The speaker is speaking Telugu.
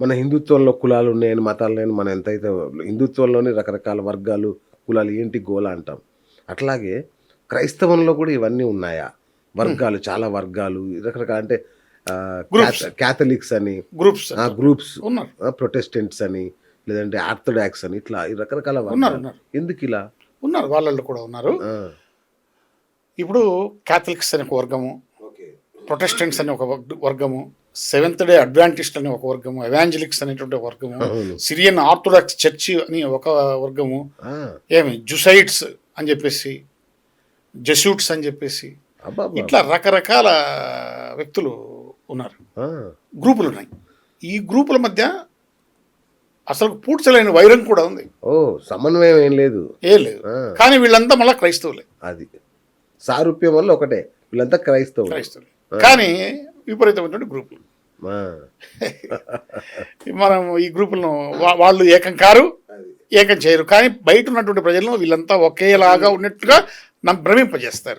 మన హిందుత్వంలో కులాలు ఉన్నాయని మతాలు ఉన్నాయని మనం ఎంతైతే హిందుత్వంలోని రకరకాల వర్గాలు కులాలు ఏంటి గోల అంటాం. అట్లాగే క్రైస్తవంలో కూడా ఇవన్నీ ఉన్నాయా? వర్గాలు చాలా వర్గాలు రకరకాల అంటే. క్యాథలిక్స్ అని గ్రూప్స్ గ్రూప్స్ ఉన్నారు. ప్రొటెస్టెంట్స్ అని లేదంటే ఆర్థడాక్స్ అని ఇట్లా ఈ రకరకాల ఉన్నారు వర్గాలు. ఉన్నారు ఎందుకు ఇలా? ఉన్నారు వాళ్ళల్లో కూడా ఉన్నారు. ఇప్పుడు క్యాథలిక్స్ అనే ఒక వర్గము ఓకే. ప్రొటెస్టెంట్స్ అనే ఒక వర్గ- వర్గము సెవెంత్ డే అడ్వాంటిస్ట్ అనే ఒక వర్గము ఎవాంజలిక్స్ అనేటువంటి వర్గము సిరియన్ ఆర్థోడాక్స్ చర్చి అని ఒక వర్గము ఏమి జుసైడ్స్ అని చెప్పేసి జెసూట్స్ అని చెప్పేసి ఇట్లా రకరకాల వ్యక్తులు ఉన్నారు. గ్రూపులు ఉన్నాయి. ఈ గ్రూపుల మధ్య అసలు పూడ్చలేని వైరం కూడా ఉంది. ఓ సమన్వయం ఏం లేదు. ఏం లేదు. కానీ వీళ్ళంతా మళ్ళీ క్రైస్తవులే. అది. సారూప్యం వల్ల ఒకటే. వీళ్ళంతా క్రైస్తవులు. క్రైస్తవులే. కానీ విపరీతమైనటువంటి గ్రూపులు. మనం ఈ గ్రూపులను వాళ్ళు ఏకం కారు ఏకం చేయరు. కానీ బయట ఉన్నటువంటి ప్రజలను వీళ్ళంతా ఒకేలాగా ఉన్నట్టుగా నన్ను భ్రమింపజేస్తారు.